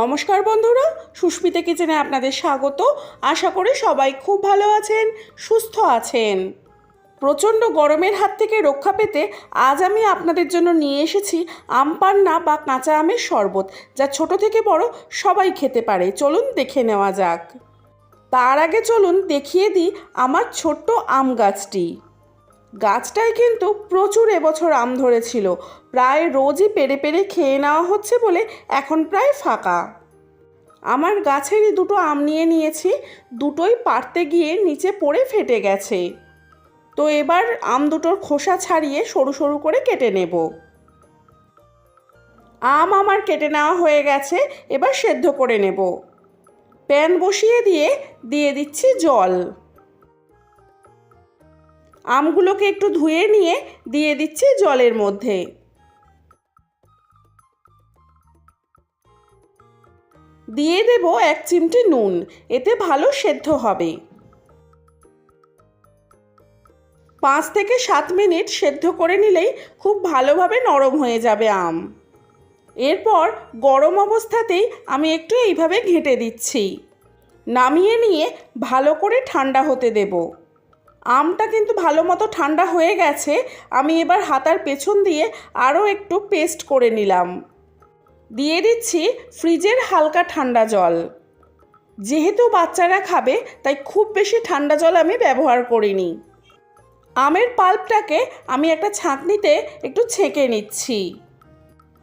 নমস্কার বন্ধুরা, সুস্মিতা কিচেনে আপনাদের স্বাগত। আশা করি সবাই খুব ভালো আছেন, সুস্থ আছেন। প্রচণ্ড গরমের হাত থেকে রক্ষা পেতে আজ আমি আপনাদের জন্য নিয়ে এসেছি আম পান্না বা কাঁচা আমের শরবত, যা ছোট থেকে বড় সবাই খেতে পারে। চলুন দেখে নেওয়া যাক। তার আগে চলুন দেখিয়ে দিই আমার ছোট্ট আম গাছটি। গাছটায় কিন্তু প্রচুর এবছর আম ধরেছিল। প্রায় রোজই পেরে পেরে খেয়ে নেওয়া হচ্ছে বলে এখন প্রায় ফাঁকা। আমার গাছেরই দুটো আম নিয়ে নিয়েছি, দুটোই পারতে গিয়ে নিচে পড়ে ফেটে গেছে। তো এবার আম দুটোর খোসা ছাড়িয়ে সরু সরু করে কেটে নেব। আম আমার কেটে নেওয়া হয়ে গেছে, এবার সেদ্ধ করে নেব। প্যান বসিয়ে দিয়ে দিয়ে দিচ্ছি জল। আমগুলোকে একটু ধুয়ে নিয়ে দিয়ে দিচ্ছি জলের মধ্যে। দিয়ে দেব এক চিমটি নুন, এতে ভালো সেদ্ধ হবে। পাঁচ থেকে সাত মিনিট সেদ্ধ করে নিলেই খুব ভালোভাবে নরম হয়ে যাবে আম। এরপর গরম অবস্থাতেই আমি একটু এইভাবে ঘেঁটে দিচ্ছি। নামিয়ে নিয়ে ভালো করে ঠান্ডা হতে দেবো। আমটা কিন্তু ভালো মতো ঠান্ডা হয়ে গেছে। আমি এবার হাতার পেছন দিয়ে আরও একটু পেস্ট করে নিলাম। দিয়ে দিচ্ছি ফ্রিজের হালকা ঠান্ডা জল। যেহেতু বাচ্চারা খাবে, তাই খুব বেশি ঠান্ডা জল আমি ব্যবহার করিনি। আমের পাল্পটাকে আমি একটা ছাঁকনিতে একটু ছেঁকে নিচ্ছি।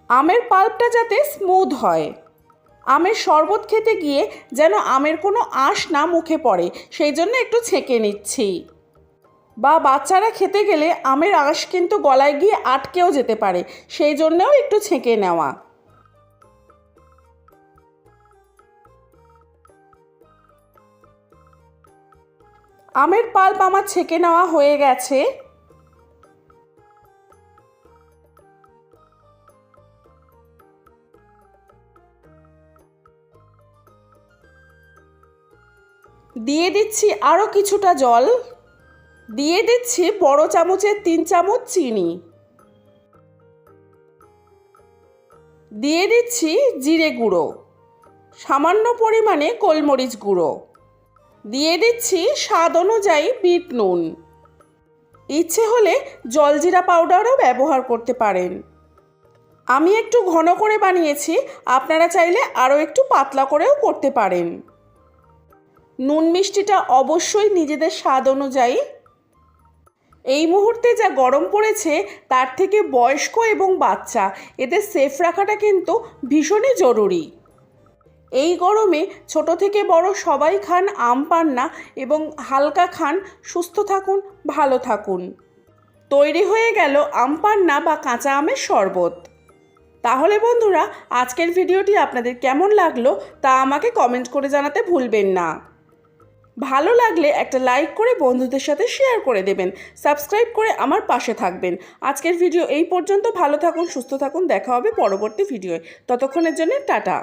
আমের পাল্পটা যাতে স্মুথ হয়। আমের শরবত খেতে গিয়ে যেন আমের কোনো আঁশ না মুখে পড়ে, সেই জন্য একটু ছেঁকে নিচ্ছি। বা বাচ্চারা খেতে গেলে আমের আঁশ কিন্তু গলায় গিয়ে আটকেও যেতে পারে, সেই জন্যেও একটু ছেঁকে নেওয়া। আমের পাল্প আমার ছেঁকে নেওয়া হয়ে গেছে। দিয়ে দিচ্ছি আরও কিছুটা জল। দিয়ে দিচ্ছি বড় চামচের তিন চামচ চিনি। দিয়ে দিচ্ছি জিরে গুঁড়ো, সামান্য পরিমাণে গোলমরিচ গুঁড়ো। দিয়ে দিচ্ছি স্বাদ অনুযায়ী বিট নুন। ইচ্ছে হলে জলজিরা পাউডারও ব্যবহার করতে পারেন। আমি একটু ঘন করে বানিয়েছি, আপনারা চাইলে আরও একটু পাতলা করেও করতে পারেন। নুন মিষ্টিটা অবশ্যই নিজেদের স্বাদ অনুযায়ী এই মুহূর্তে যা গরম পড়েছে, তার থেকে বয়স্ক এবং বাচ্চা, এদের সেফ রাখাটা কিন্তু ভীষণই জরুরি। এই গরমে ছোট থেকে বড় সবাই খান আম পান্না এবং হালকা খান, সুস্থ থাকুন, ভালো থাকুন। তৈরি হয়ে গেল আম পান্না বা কাঁচা আমের শরবত। তাহলে বন্ধুরা, আজকের ভিডিওটি আপনাদের কেমন লাগল তা আমাকে কমেন্ট করে জানাতে ভুলবেন না। ভালো লাগলে একটা লাইক করে বন্ধুদের সাথে শেয়ার করে দেবেন। সাবস্ক্রাইব করে আমার পাশে থাকবেন। আজকের ভিডিও এই পর্যন্ত। ভালো থাকুন, সুস্থ থাকুন। দেখা হবে পরবর্তী ভিডিওয় ততক্ষণের জন্য টাটা।